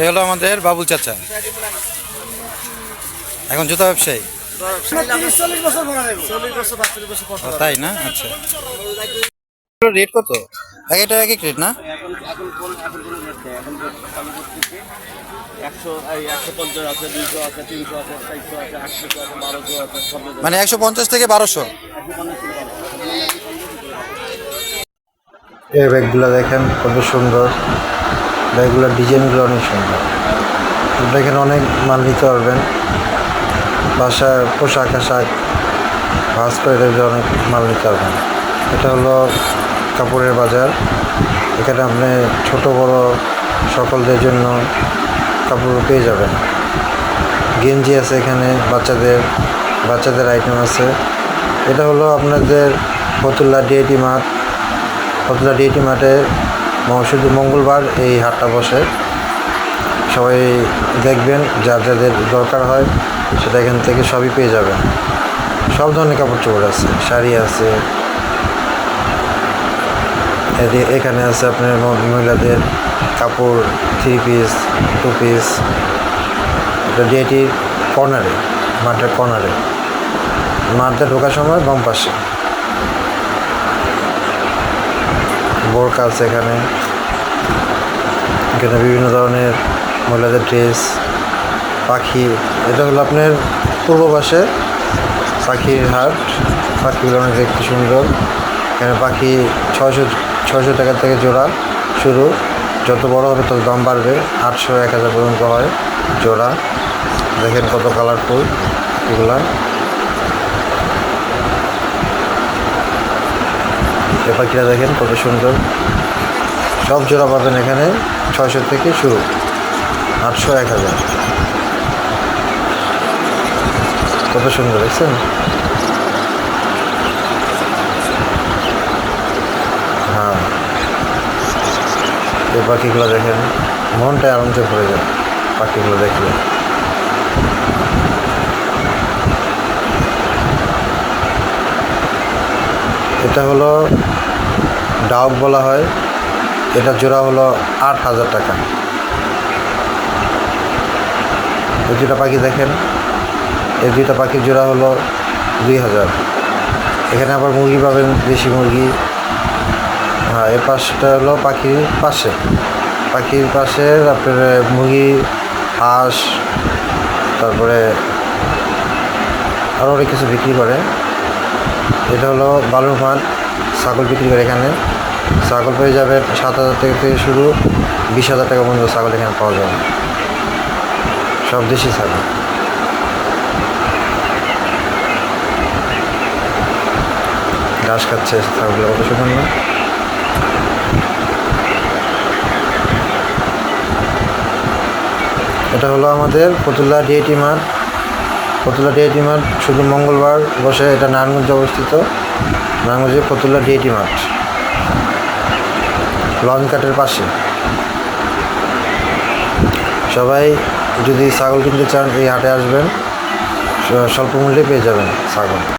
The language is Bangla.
এই হলো আমাদের বাবুল চাচা। এখন জুতা ব্যবসায়ী। তাই না? আচ্ছা। রেট কত? এক এটা এক এক রেট না? মানে একশো পঞ্চাশ থেকে বারোশো। এই ব্যাগগুলো দেখেন কত সুন্দর। ব্যাগগুলোর ডিজাইনগুলো অনেক সুন্দর। আপনি এখানে অনেক মাল নিতে পারবেন। বাসা পোশাক আশাক, ভাজ করে দেখলে অনেক মাল নিতে পারবেন। এটা হলো কাপড়ের বাজার। এখানে আপনি ছোট, বড় সকলদের জন্য কাপড় পেয়ে যাবেন। গেঞ্জি আছে এখানে বাচ্চাদের বাচ্চাদের আইটেম আছে। এটা হলো আপনাদের ফতুল্লা ডিএটি মাঠ। ফতুল্লা ডিএটি মাঠে শুধু মঙ্গলবার এই হাটটা বসে। সবাই দেখবেন, যার যাদের দরকার হয়, সেটা এখান থেকে সবই পেয়ে যাবেন। সব ধরনের কাপড় চোপড় আছে, শাড়ি আছে। এখানে আছে আপনার মহিলাদের কাপড় থ্রি পিস টু পিস ডিএটি কর্নারে মাঠের কর্নারে মাঠে ঢোকার সময় বাম পাশে। বোরকা আছে এখানে। এখানে বিভিন্ন ধরনের মহিলাদের ড্রেস পাখি, এটা হলো আপনার পূর্ব পাশে পাখির হাট। পাখিগুলো অনেক দেখতে সুন্দর। এখানে পাখি ছয়শো ছয়শো টাকা থেকে জোড়া শুরু। যত বড় হবে তত দাম বাড়বে। আটশো, এক হাজার পর্যন্ত হয় জোড়া। দেখেন কত কালারফুল এগুলা। পাখিটা দেখেন, কত সুন্দর। সব জোড়া পাবেন এখানে ছয়শো থেকে শুরু। আটশো, এক হাজার। কত সুন্দর, দেখছেন? হ্যাঁ। এই পাখিগুলো দেখেন, মনটাই আনন্দে ভরে যায় পাখিগুলো দেখলে। এটা হলো ডাউক বলা হয়। এটা জোড়া হলো আট হাজার টাকা। এই দুটা পাখি দেখেন। এই দুইটা পাখির জোড়া হলো দুই হাজার। এখানে আবার মুরগি পাবেন, দেশি মুরগি। হ্যাঁ এর পাশটা হলো পাখির পাশে। পাখির পাশে আপনার মুরগি, হাঁস, তারপরে আরও অনেক কিছু বিক্রি করে। এটা হলো বালুর মাঠ ছাগল বিক্রি করে এখানে। ছাগল পেয়ে যাবে সাত হাজার থেকে থেকে শুরু, বিশ হাজার টাকা পর্যন্ত ছাগল এখানে পাওয়া যাবে। সব দেশি ছাগল। ঘাস খাচ্ছে ছাগলগুলো, কত সুন্দর এটা হলো আমাদের ফতুল্লা ডিএটি মাঠ। ফতুল্লা ডিএটি মাঠ শুধু মঙ্গলবার বসে এটা নারায়ণগঞ্জে অবস্থিত। নারায়ণগঞ্জের ফতুল্লা ডিএটি মাঠ। লঞ্চ কাটের পাশে। সবাই যদি ছাগল কিনতে চান, এই হাটে আসবেন। স্বল্প মূল্যে পেয়ে যাবেন ছাগল।